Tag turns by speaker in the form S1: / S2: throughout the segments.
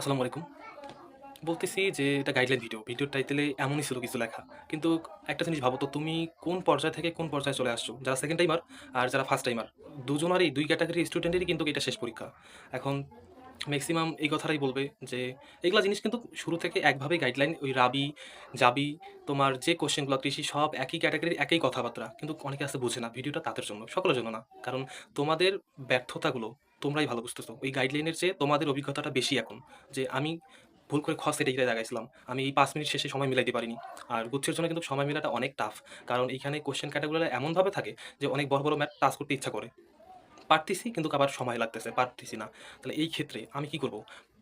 S1: আসসালামু আলাইকুম। বলতেছি যে এটা গাইডলাইন ভিডিও ভিডিওর টাইটেলে এমনই ছিল কিছু লেখা। কিন্তু একটা জিনিস ভাবো তো, তুমি কোন পর্যায় থেকে কোন পর্যায়ে চলে আসছো? যারা সেকেন্ড টাইমার আর যারা ফার্স্ট টাইমার দুজনারই, দুই ক্যাটাগরি স্টুডেন্টেরই কিন্তু এটা শেষ পরীক্ষা। এখন ম্যাক্সিমাম এই কথাটাই বলবে যে, এগুলা জিনিস কিন্তু শুরু থেকে একভাবে গাইডলাইন ওই রাবি, জাবি, তোমার যে কোশ্চেনগুলো কৃষি, সব একই ক্যাটাগরির একই কথাবার্তা। কিন্তু অনেকে আসতে বোঝে না ভিডিওটা তাদের জন্য, সকলের জন্য না। কারণ তোমাদের ব্যর্থতাগুলো তোমরাই ভালো বুঝতেছো। ওই গাইডলাইনের চেয়ে তোমাদের অভিজ্ঞতাটা বেশি এখন। যে আমি ভুল করে খস এটা লাগাইছিলাম আমি এই পাঁচ মিনিট শেষে সময় মিলাইতে পারিনি। আর গুচ্ছের জন্য কিন্তু সময় মেলাটা অনেক টাফ কারণ এখানে কোয়েশ্চেন ক্যাটাগরিটা এমনভাবে থাকে যে অনেক বড় বড় ম্যাথ টাচ করতে ইচ্ছা করে। পারতেছি, কিন্তু আবার সময় লাগতেছে, পারতেছি না। তাহলে এই ক্ষেত্রে আমি কি করব?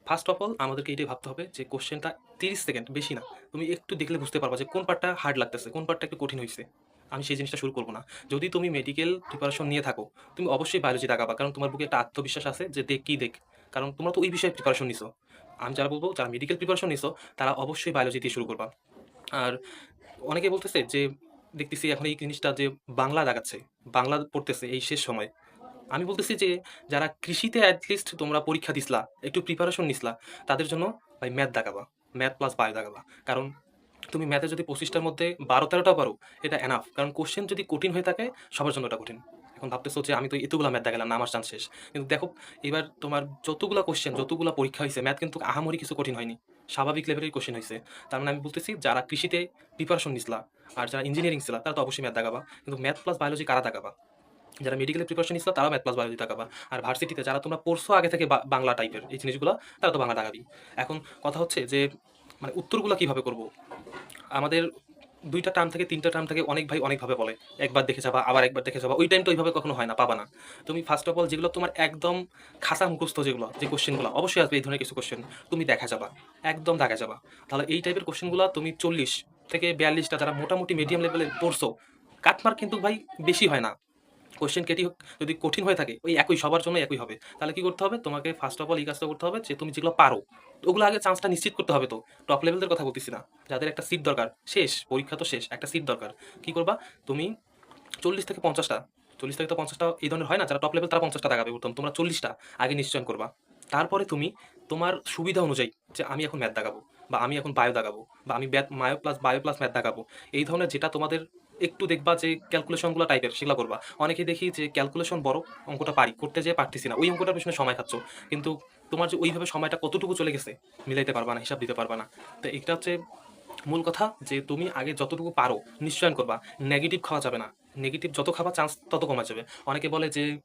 S1: ফার্স্ট অফ অল আমাদেরকে এটাই ভাবতে হবে যে কোশ্চেনটা তিরিশ সেকেন্ড বেশি না। তুমি একটু দেখলে বুঝতে পারবা যে কোন পার্টটা হার্ড লাগতেছে, কোন পার্টটা একটু কঠিন হয়েছে আমি সেই জিনিসটা শুরু করব না। যদি তুমি মেডিকেল প্রিপারেশন নিয়ে থাকো, তুমি অবশ্যই বায়োলজি দাগাবা কারণ তোমার বুকে একটা আত্মবিশ্বাস আছে যে দেখ কি দেখ। কারণ তোমরা তো ওই বিষয়ে প্রিপারেশন নিছো। আমি যারা বলব, যারা মেডিকেল প্রিপারেশন নিছো, তারা অবশ্যই বায়োলজি দিয়ে শুরু করবা। আর অনেকে বলতেছে যে, দেখতেছি এখন এই জিনিসটা যে বাংলা দাগাচ্ছে বাংলা পড়তেছে এই শেষ সময়। আমি বলতেছি যে, যারা কৃষিতে অ্যাটলিস্ট তোমরা পরীক্ষা দিসলা, একটু প্রিপারেশন নিসলা, তাদের জন্য ভাই ম্যাথ দেখাবা। ম্যাথ প্লাস বায়ো দাগাবা কারণ তুমি ম্যাথে যদি পঁচিশটার মধ্যে বারো তেরোটা পারো, এটা এনাফ কারণ কোশ্চেন যদি কঠিন হয়ে থাকে, সবার জন্য এটা কঠিন। এখন ভাবতেছো যে, আমি তো এতগুলো ম্যাথ দেখালাম, আমার চান্স শেষ। কিন্তু দেখো, এবার তোমার যতগুলো কোশ্চেন যতগুলো পরীক্ষা হয়েছে ম্যাথ কিন্তু আহামরি কিছু কঠিন হয়নি। স্বাভাবিক লেভেলের কোশ্চেন হয়েছে। তার মানে আমি বলতেছি, যারা কৃষিতে প্রিপারেশন নিসলা, আর যারা ইঞ্জিনিয়ারিং ছিল, তারা তো অবশ্যই ম্যাথ দেখাবা। কিন্তু ম্যাথ প্লাস বায়োলজি কারা দেখাবা? যারা মেডিকেলের প্রিপারেশন নিচ্ছিল তারাও ম্যাথ প্লাস বায়োলজি দেখাবা আর ভার্সিটিতে যারা তোমরা পড়ছো আগে থেকে বাংলা টাইপের এই জিনিসগুলো, তারা তো বাংলা দেখাবি এখন কথা হচ্ছে যে মানে উত্তরগুলো কীভাবে করব? আমাদের দুইটা টার্ম থেকে তিনটা টার্ম থেকে অনেক ভাই অনেকভাবে বলে। একবার দেখে যাবা, আবার একবার দেখে যাবা। ওই টাইমটা ওইভাবে কখনো হয় না, পাবা না। তুমি ফার্স্ট অফ অল যেগুলো তোমার একদম খাসা মুখস্থ যেগুলো, যে কোশ্চেনগুলো অবশ্যই আসবে এই ধরনের কিছু কোশ্চেন তুমি দেখা যাবা, একদম দেখা যাবা। তাহলে এই টাইপের কোশ্চেনগুলো তুমি চল্লিশ থেকে বিয়াল্লিশটা যারা মোটামুটি মিডিয়াম লেভেলে পড়ছো কাটমার্ক কিন্তু ভাই বেশি হয় না। কোশ্চেন কেটি যদি কঠিন হয়ে থাকে, ওই একই, সবার জন্য একই হবে। তাহলে কি করতে হবে? তোমাকে ফার্স্ট অফ অল এই কাজটা করতে হবে যে, তুমি যেগুলো পারো, ওগুলো আগে চান্সটা নিশ্চিত করতে হবে তো। টপ লেভেলদের কথা বলতেছি না। যাদের একটা সিট দরকার, শেষ, পরীক্ষা তো শেষ, একটা সিট দরকার। কি করবা? তুমি চল্লিশ থেকে পঞ্চাশটা, চল্লিশ থেকে তো পঞ্চাশটা এই ধরনের হয় না? যারা টপ লেভেল তারা পঞ্চাশটা দেখাবে প্রথম, তোমরা চল্লিশটা আগে নিশ্চয়ন করবা। তারপরে তুমি তোমার সুবিধা অনুযায়ী, যে আমি এখন ম্যাথ দেখাবো, বা আমি এখন বায়ো দেখাবো, বা আমি মায়ো প্লাস বায়ো প্লাস ম্যাথ দেখাবো, এই ধরনের যেটা তোমাদের একটু দেখবা যে ক্যালকুলেশনগুলো টাইপের সেগুলো করবা। অনেকে দেখি যে ক্যালকুলেশন বড় অঙ্কটা পারি, করতে যেয়ে পারতেছি না। ওই অঙ্কটার পেছনে সময় খাচ্ছ। কিন্তু তোমার যে ওইভাবে সময়টা কতটুকু চলে গেছে, মিলাইতে পারবা না, হিসাব দিতে পারবা না। তো এটা হচ্ছে মূল কথা যে তুমি আগে যতটুকু পারো, নিশ্চয়ন করবা। নেগেটিভ খাওয়া যাবে না। নেগেটিভ যত খাবা চান্স তত কমা যাবে। অনেকে বলে যে,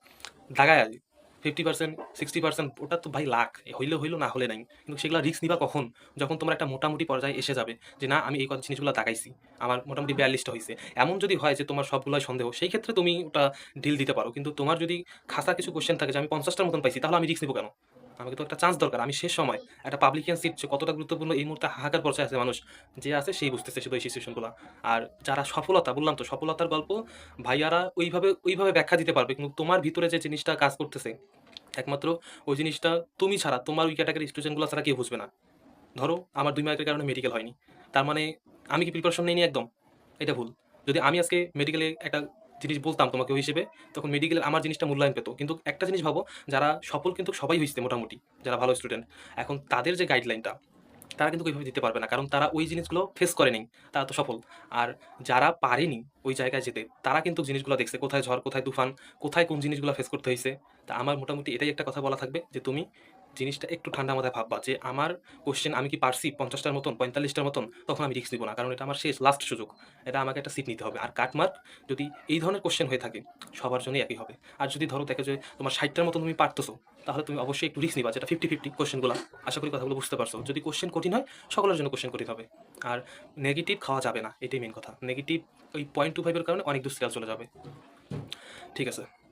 S1: দাগায় ফিফটি পার্সেন্ট সিক্সটি পার্সেন্ট ওটা তো ভাই লাখ হইলে হইল, না হলে নাই। কিন্তু সেগুলো রিস্ক নিবা কখন? যখন তোমার একটা মোটামুটি পর্যায়ে এসে যাবে যে, না, আমি এই কথা জিনিসগুলো তাকাইছি, আমার মোটামুটি বিয়াল্লিশটা হয়েছে এমন যদি হয় যে, তোমার সবগুলো সন্দেহ, সেই ক্ষেত্রে তুমি ওটা ডিল দিতে পারো। কিন্তু তোমার যদি খাসা কিছু কোশ্চেন থাকে যে, আমি পঞ্চাশটার মতন পাইছি, তাহলে আমি রিস্ক নিবো কেন? আমাকে তো একটা চান্স দরকার, আমি শেষ সময় একটা পাবলিকেন সিট কতটা গুরুত্বপূর্ণ এই মুহূর্তে হাহাকার পর্যায়ে আছে মানুষ, যে আছে সেই বুঝতেছে শুধু এই সিচুয়েশনগুলো আর যারা সফলতা, বললাম তো, সফলতার গল্প ভাইয়ারা ওইভাবে ওইভাবে ব্যাখ্যা দিতে পারবে, কিন্তু তোমার ভিতরে যে জিনিসটা কাজ করতেছে, একমাত্র ওই জিনিসটা তুমি ছাড়া, তোমার ওই ক্যাটাগরি স্টুডেন্টগুলো ছাড়া কেউ বুঝবে না। ধরো, আমার দুই মার্কের কারণে মেডিকেল হয়নি, তার মানে আমি কি প্রিপারেশন নেইনি একদম? এটা ভুল। যদি আমি আজকে মেডিকেলে একটা জিনিস বলতাম তোমাকে ওই হিসেবে, তখন মেডিকেলে আমার জিনিসটা মূল্যায়ন পেতো। কিন্তু একটা জিনিস ভাবো, যারা সফল কিন্তু সবাই হয়েছে মোটামুটি, যারা ভালো স্টুডেন্ট এখন তাদের যে গাইডলাইনটা তারা কিন্তু ওইভাবে দিতে পারবে না, কারণ তারা ওই জিনিসগুলো ফেস করেনি তারা তো সফল। আর যারা পারেনি ওই জায়গায় যেতে, তারা কিন্তু জিনিসগুলো দেখছে, কোথায় ঝড়, কোথায় তুফান, কোথায় কোন জিনিসগুলো ফেস করতে হয়েছে তা আমার মোটামুটি এটাই একটা কথা বলা থাকবে যে তুমি জিনিসটা একটু ঠান্ডা মাথায় ভাববা যে আমার কোশ্চেন আমি কি পারছি পঞ্চাশটার মতন, পঁয়তাল্লিশটার মতন? তখন আমি রিস্ক নিব না। কারণ এটা আমার শেষ লাস্ট সুযোগ। এটা আমাকে একটা সিট নিতে হবে। আর কাটমার্ক যদি এই ধরনের কোশ্চেন হয়ে থাকে, সবার জন্যই একই হবে। আর যদি ধরো দেখো যে তোমার ষাটটার মতন তুমি পারতেছো, তাহলে তুমি অবশ্যই একটু রিস্ক নিবা। যেটা ফিফটি ফিফটি কোশ্চেনগুলো আশা করি কথাগুলো বুঝতে পারছ। যদি কোশ্চেন কঠিন হয়, সকলের জন্য কোশ্চেন কঠিন হবে। আর নেগেটিভ খাওয়া যাবে না, এটাই মেন কথা। নেগেটিভ ওই পয়েন্ট টু ফাইভের কারণে অনেক দূর স্কেল চলে যাবে। ঠিক আছে?